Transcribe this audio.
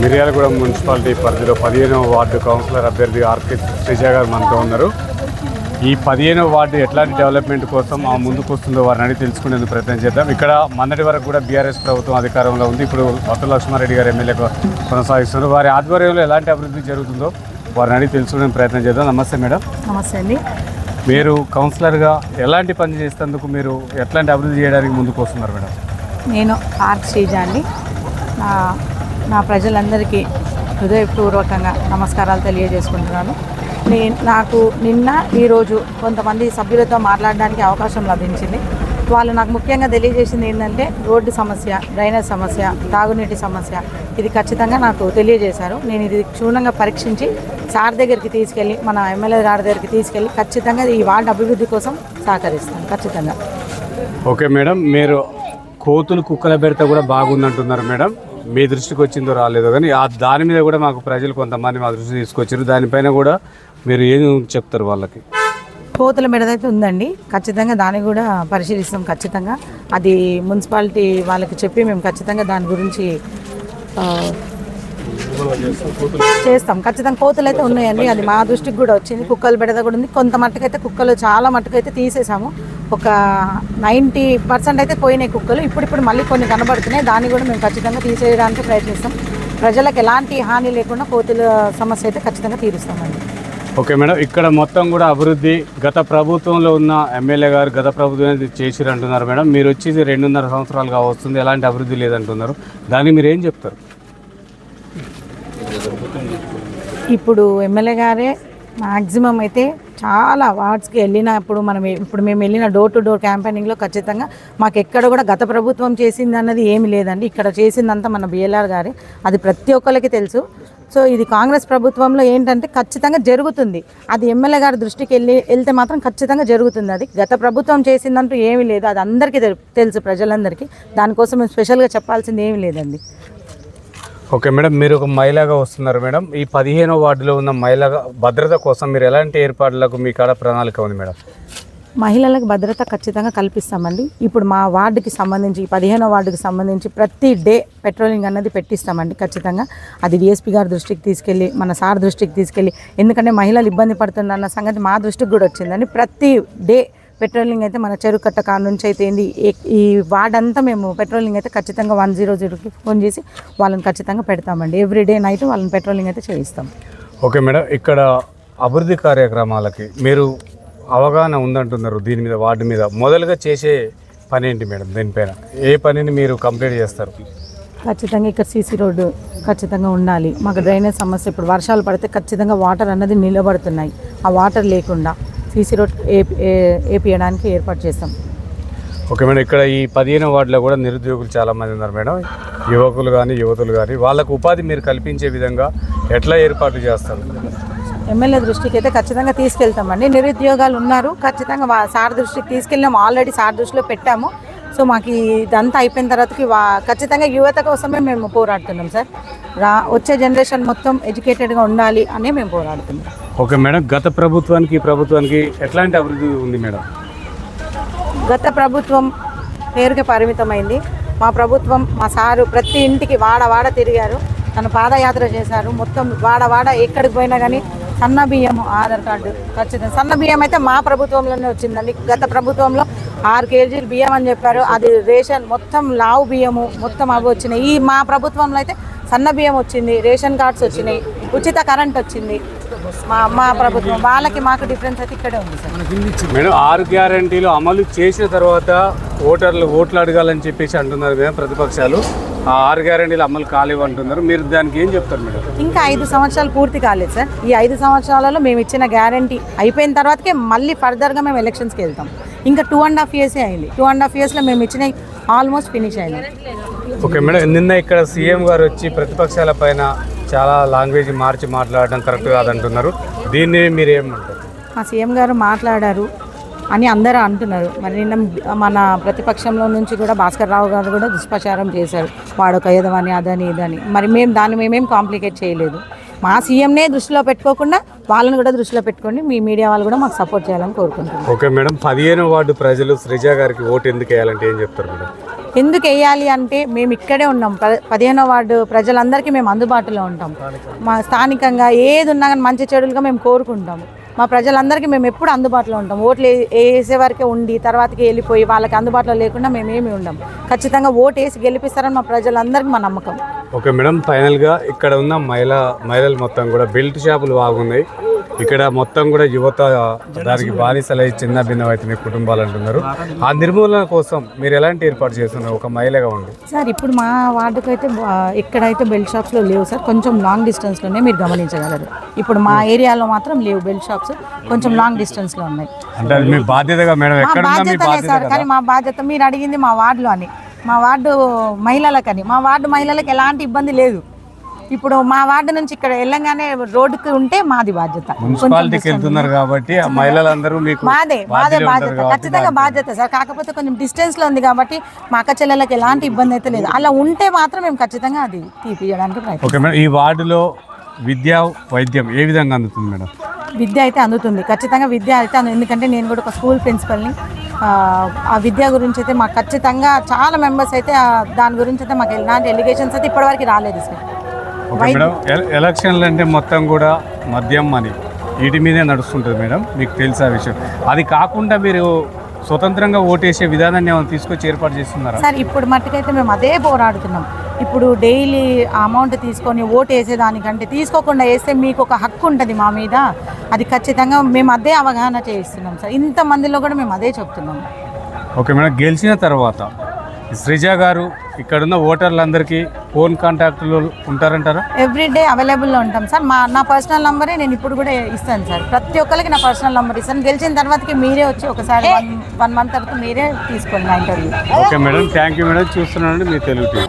Miryalagudem municipality పరిధిలో పదిహేనవ ward councillor అభ్యర్థి ఆర్కే శ్రీజ గారు మనతో ఉన్నారు. ఈ పదిహేనవ వార్డు ఎట్లాంటి డెవలప్మెంట్ కోసం ఆ ముందుకు వస్తుందో వారిని అడిగి తెలుసుకునేందుకు ప్రయత్నం చేద్దాం. ఇక్కడ మొన్నటి వరకు కూడా బీఆర్ఎస్ ప్రభుత్వం అధికారంలో ఉంది. ఇప్పుడు కొత్త లక్ష్మారెడ్డి గారు ఎమ్మెల్యేగా కొనసాగిస్తున్నారు. వారి ఆధ్వర్యంలో ఎలాంటి అభివృద్ధి జరుగుతుందో వారిని అడిగి తెలుసుకునే ప్రయత్నం చేద్దాం. నమస్తే మేడం. నమస్తే అండి. మీరు కౌన్సిలర్గా ఎలాంటి పని చేసేందుకు మీరు ఎట్లాంటి అభివృద్ధి చేయడానికి ముందుకు వస్తున్నారు మేడం? నేను ఆర్ట్ శ్రీజ అండి. నా ప్రజలందరికీ హృదయపూర్వకంగా నమస్కారాలు తెలియజేసుకుంటున్నాను. నేను నాకు నిన్న ఈరోజు కొంతమంది సభ్యులతో మాట్లాడడానికి అవకాశం లభించింది. వాళ్ళు నాకు ముఖ్యంగా తెలియజేసింది ఏంటంటే రోడ్డు సమస్య డ్రైనేజ్ సమస్య తాగునీటి సమస్య ఇది ఖచ్చితంగా నాకు తెలియజేశారు. నేను ఇది క్షుణ్ణంగా పరీక్షించి సార్ దగ్గరికి తీసుకెళ్ళి మన ఎమ్మెల్యే గారి దగ్గరికి తీసుకెళ్ళి ఖచ్చితంగా ఈ వార్డు అభివృద్ధి కోసం సహకరిస్తాను ఖచ్చితంగా. ఓకే మేడం మీరు కోతులు కుక్కల బెడత కూడా బాగుందంటున్నారు మేడం. మీ దృష్టికి వచ్చిందో రాలేదో కానీ ఆ దాని మీద కూడా మాకు ప్రజలు కొంతమంది మా దృష్టి తీసుకొచ్చారు. దానిపైన కూడా మీరు ఏం చెప్తారు వాళ్ళకి? కోతుల మెడదైతే ఉందండి. ఖచ్చితంగా దాన్ని కూడా పరిశీలిస్తాం ఖచ్చితంగా. అది మున్సిపాలిటీ వాళ్ళకి చెప్పి మేము ఖచ్చితంగా దాని గురించి చేస్తాం. ఖచ్చితంగా కోతులు అయితే ఉన్నాయండి. అది మా దృష్టికి కూడా వచ్చింది. కుక్కల బెడద కూడా ఉంది. కొంత మట్టుకైతే కుక్కలు చాలా మట్టుకైతే తీసేసాము. ఒక నైంటీ పర్సెంట్ అయితే పోయినాయి కుక్కలు. ఇప్పుడిప్పుడు మళ్ళీ కొన్ని కనబడుతున్నాయి. దాన్ని కూడా మేము ఖచ్చితంగా తీసేయడానికి ప్రయత్నిస్తాం. ప్రజలకు ఎలాంటి హాని లేకుండా కోతుల సమస్య అయితే ఖచ్చితంగా తీరుస్తామండి. Okay madam. ఇక్కడ మొత్తం కూడా అభివృద్ధి గత ప్రభుత్వంలో ఉన్న ఎమ్మెల్యే గారు గత ప్రభుత్వం చేసిరు అంటున్నారు మేడం. మీరు వచ్చి రెండున్నర సంవత్సరాలుగా వస్తుంది ఎలాంటి అభివృద్ధి లేదంటున్నారు. దానికి మీరు ఏం చెప్తారు? ఇప్పుడు ఎమ్మెల్యే గారే మ్యాక్సిమం అయితే చాలా వార్డ్స్కి వెళ్ళినప్పుడు మనం ఇప్పుడు మేము వెళ్ళిన డోర్ టు డోర్ క్యాంపెయినింగ్లో ఖచ్చితంగా మాకు ఎక్కడ కూడా గత ప్రభుత్వం చేసింది అన్నది ఏమి లేదండి. ఇక్కడ చేసిందంతా మన బిఎల్ఆర్ గారే. అది ప్రతి ఒక్కరికి తెలుసు. సో ఇది కాంగ్రెస్ ప్రభుత్వంలో ఏంటంటే ఖచ్చితంగా జరుగుతుంది. అది ఎమ్మెల్యే గారి దృష్టికి వెళ్ళి వెళ్తే మాత్రం ఖచ్చితంగా జరుగుతుంది అది. గత ప్రభుత్వం చేసిందంటూ ఏమీ లేదు. అది అందరికీ తెలు- తెలుసు ప్రజలందరికీ. దానికోసం మేము స్పెషల్గా చెప్పాల్సింది ఏమీ లేదండి. ఓకే మేడం మీరు ఒక మహిళగా వస్తున్నారు మేడం. ఈ పదిహేనో వార్డులో ఉన్న మహిళ భద్రత కోసం మీరు ఎలాంటి ఏర్పాట్లకు మీ కాడ ప్రణాళిక ఉంది మేడం? మహిళలకు భద్రత ఖచ్చితంగా కల్పిస్తామండి. ఇప్పుడు మా వార్డుకి సంబంధించి ఈ పదిహేనో వార్డుకి సంబంధించి ప్రతి డే పెట్రోలింగ్ అన్నది పెట్టిస్తామండి ఖచ్చితంగా. అది డిఎస్పీ గారి దృష్టికి తీసుకెళ్ళి మన సార్ దృష్టికి తీసుకెళ్ళి ఎందుకంటే మహిళలు ఇబ్బంది పడుతున్న సంగతి మా దృష్టికి కూడా వచ్చిందండి. ప్రతి డే పెట్రోలింగ్ అయితే మన చెరుకు కట్ట కాడ నుంచి అయితే ఏంది? ఏ- ఈ వార్డ్ అంతా మేము పెట్రోలింగ్ అయితే ఖచ్చితంగా వన్ జీరో జీరోకి ఫోన్ చేసి వాళ్ళని ఖచ్చితంగా పెడతామండి. ఎవ్రీ డే నైట్ వాళ్ళని పెట్రోలింగ్ అయితే చేయిస్తాం. ఓకే మేడం ఇక్కడ అభివృద్ధి కార్యక్రమాలకి మీరు అవగాహన ఉందంటున్నారు దీని మీద వార్డు మీద. మొదలుగా చేసే పని ఏంటి మేడం దీనిపైన? ఏ పనిని మీరు కంప్లీట్ చేస్తారు? ఖచ్చితంగా ఇక్కడ సీసీ రోడ్డు ఖచ్చితంగా ఉండాలి. మాకు డ్రైనేజ్ సమస్య ఇప్పుడు వర్షాలు పడితే ఖచ్చితంగా వాటర్ అన్నది నిలబడుతున్నాయి. ఆ వాటర్ లేకుండా. సీసీ రోడ్ ఏపీయడానికి ఏర్పాటు చేస్తాం ఓకే మేడం ఇక్కడ ఈ పదిహేను వార్డులో కూడా నిరుద్యోగులు చాలా మంది ఉన్నారు మేడం. యువకులు కానీ యువతులు కానీ వాళ్ళకు ఉపాధి మీరు కల్పించే విధంగా ఎట్లా ఏర్పాటు చేస్తారు? ఎమ్మెల్యే దృష్టికి అయితే ఖచ్చితంగా తీసుకెళ్తామండి. నిరుద్యోగాలు ఉన్నారు. ఖచ్చితంగా సార్ దృష్టికి తీసుకెళ్ళాము ఆల్రెడీ సార్ దృష్టిలో పెట్టాము. సో మాకు ఇదంతా అయిపోయిన తర్వాతకి వా ఖచ్చితంగా యువత కోసమే మేము పోరాడుతున్నాం సార్. రా వచ్చే జనరేషన్ మొత్తం ఎడ్యుకేటెడ్గా ఉండాలి అనే మేము పోరాడుతున్నాం. ఓకే మేడం గత ప్రభుత్వానికి ప్రభుత్వానికి ఎట్లాంటి అభివృద్ధి ఉంది మేడం? గత ప్రభుత్వం పేరుకి పరిమితమైంది. మా ప్రభుత్వం మా సారు ప్రతి ఇంటికి వాడ వాడ తిరిగారు. తను పాదయాత్ర చేశారు. మొత్తం వాడ వాడ ఎక్కడికి పోయినా కానీ సన్న బియ్యము ఆధార్ కార్డు ఖచ్చితంగా సన్న బియ్యం అయితే మా ప్రభుత్వంలోనే వచ్చిందండి. గత ప్రభుత్వంలో ఆరు కేజీలు బియ్యం అని చెప్పారు. అది రేషన్ మొత్తం లావు బియ్యము మొత్తం అవి వచ్చినాయి. ఈ మా ప్రభుత్వంలో అయితే సన్న బియ్యం వచ్చింది రేషన్ కార్డ్స్ వచ్చినాయి ఉచిత కరెంట్ వచ్చింది. మా మా ప్రభుత్వం. వాళ్ళకి మాకు డిఫరెన్స్ అయితే ఇక్కడే ఉంది సార్. మేడం ఆరు గ్యారంటీలు అమలు చేసిన తర్వాత ఓటర్లు ఓట్లు అడగాలని చెప్పేసి అంటున్నారు మేడం ప్రతిపక్షాలు. ఆరు గ్యారంటీలు అమలు కాలేవు అంటున్నారు. మీరు దానికి ఏం చెప్తారు మేడం? ఇంకా ఐదు సంవత్సరాలు పూర్తి కాలేదు సార్. ఈ ఐదు సంవత్సరాలలో మేము ఇచ్చిన గ్యారంటీ అయిపోయిన తర్వాతకే మళ్ళీ ఫర్దర్గా మేము ఎలక్షన్స్కి వెళ్తాం. ఇంకా టూ అండ్ హాఫ్ ఇయర్సే అయింది. టూ అండ్ హాఫ్ ఇయర్స్లో మేము ఇచ్చిన ఆల్మోస్ట్ ఫినిష్ అయింది. ఓకే మేడం నిన్న ఇక్కడ సీఎం గారు వచ్చి ప్రతిపక్షాల పైన చాలా లాంగ్వేజ్ మార్చి మాట్లాడడం కరెక్ట్ కాదంటున్నారు. దీన్ని మీరు ఏమంటారు? మా సీఎం గారు మాట్లాడారు. అని అందరూ అంటున్నారు. మరి నిన్న మన ప్రతిపక్షంలో నుంచి కూడా భాస్కర్ రావు గారు కూడా దుష్ప్రచారం చేశారు. వాడొక ఏదవని అదని ఇదని. మరి మేము దాన్ని మేమేం కాంప్లికేట్ చేయలేదు. మా సీఎంనే దృష్టిలో పెట్టుకోకుండా వాళ్ళని కూడా దృష్టిలో పెట్టుకొని మీ మీడియా వాళ్ళు కూడా మాకు సపోర్ట్ చేయాలని కోరుకుంటున్నాం. Okay madam. పదిహేను వార్డు ప్రజలు శ్రీజ గారికి ఓటు ఎందుకు వేయాలంటే ఏం చెప్తారు మేడం? ఎందుకు వేయాలి అంటే మేము ఇక్కడే ఉన్నాం. ప- పదిహేనో వార్డు ప్రజలందరికీ మేము అందుబాటులో ఉంటాం. మా స్థానికంగా ఏది ఉన్నా కానీ మంచి చెడులుగా మేము కోరుకుంటాము మా ప్రజలందరికీ మేము ఎప్పుడు అందుబాటులో ఉంటాం. ఓట్లు వేసే వరకే ఉండి తర్వాతకి వెళ్ళిపోయి వాళ్ళకి అందుబాటులో లేకుండా మేము ఉండం. ఖచ్చితంగా ఓటు వేసి గెలిపిస్తారని మా ప్రజలందరికీ మా నమ్మకం. ఓకే మేడం ఫైనల్గా ఇక్కడ ఉన్న మహిళా మహిళలు మొత్తం కూడా బెల్ట్ షాపులు బాగున్నాయి. ఇక్కడ మొత్తం కూడా యువత దానికి బానిసలై చిన్న భిన్నం అవుతున్నాయి కుటుంబాలు అంటున్నారు. ఆ నిర్మూలన కోసం మీరు ఎలాంటి ఏర్పాటు చేస్తున్నారు? ఒక మహిళగా ఉండి. సార్ ఇప్పుడు మా వార్డుకు అయితే ఎక్కడైతే బెల్ట్ షాప్స్లో లేవు సార్ కొంచెం లాంగ్ డిస్టెన్స్లోనే మీరు గమనించగలరు. ఇప్పుడు మా ఏరియాలో మాత్రం లేవు బెల్ట్ షాప్స్ కొంచెం లాంగ్ డిస్టెన్స్లో ఉన్నాయి. అంటే మీ బాధ్యతగా మేడం మా ఎక్కడ మీ సార్ కానీ మా బాధ్యత మీరు అడిగింది మా వార్డులో అని. మా వార్డు మహిళలకని. మా వార్డు మహిళలకు ఎలాంటి ఇబ్బంది లేదు. ఇప్పుడు మా వార్డు నుంచి ఇక్కడ వెళ్ళంగానే రోడ్డుకి ఉంటే మాది బాధ్యత. మున్సిపాలిటీకి వెళ్తున్నారు కాబట్టి మహిళలందరూ మీకు మాదే మాదే బాధ్యత. ఖచ్చితంగా బాధ్యత సార్. కాకపోతే కొంచెం డిస్టెన్స్లో ఉంది కాబట్టి మా అక్క చెల్లెలకు ఎలాంటి ఇబ్బంది అయితే లేదు. అలా ఉంటే మాత్రం మేము ఖచ్చితంగా అది తీపియడానికి ప్రయత్నం. ఈ వార్డులో విద్య వైద్యం ఏ విధంగా అందుతుంది మేడం? విద్య అయితే అందుతుంది. ఖచ్చితంగా విద్య అయితే అందు- ఎందుకంటే నేను కూడా ఒక స్కూల్ ప్రిన్సిపల్ని. ఆ, విద్య గురించి అయితే మాకు ఖచ్చితంగా చాలా మెంబర్స్ అయితే దాని గురించి అయితే మాకు ఎలాంటి ఎలిగేషన్స్ అయితే ఇప్పటివరకు రాలేదు సార్. ఓకే మేడం ఎల- ఎలక్షన్లు అంటే మొత్తం కూడా మద్యం అని. వీటి మీదే నడుస్తుంటుంది మేడం మీకు తెలుసా విషయం. అది కాకుండా మీరు స్వతంత్రంగా ఓటేసే విధానాన్ని ఏమైనా తీసుకొచ్చి ఏర్పాటు చేస్తున్నారా? సార్ ఇప్పుడు మట్టుకైతే మేము అదే పోరాడుతున్నాం. ఇప్పుడు డైలీ అమౌంట్ తీసుకొని ఓటు వేసేదానికంటే తీసుకోకుండా వేస్తే మీకు ఒక హక్కు ఉంటుంది మా మీద. అది ఖచ్చితంగా మేము అదే అవగాహన చేయిస్తున్నాం సార్ ఇంతమందిలో కూడా మేము అదే చెప్తున్నాం. ఓకే మేడం గెలిచిన తర్వాత శ్రీజ గారు ఇక్కడున్న ఓటర్లందరికీ ఫోన్ కాంటాక్ట్లో ఉంటారంటారా? ఎవ్రీ డే అవైలబుల్లో ఉంటాం సార్. మా నా పర్సనల్ నంబరే నేను ఇప్పుడు కూడా ఇస్తాను సార్. ప్రతి ఒక్కరికి నా పర్సనల్ నంబర్ ఇస్తాను. గెలిచిన తర్వాతకి మీరే వచ్చి ఒకసారి వన్ వన్ మంత్ తర్వాత మీరే తీసుకోండి నా interview okay madam thank you madam చూస్తున్నానండి మీ తెలుగు టీవీ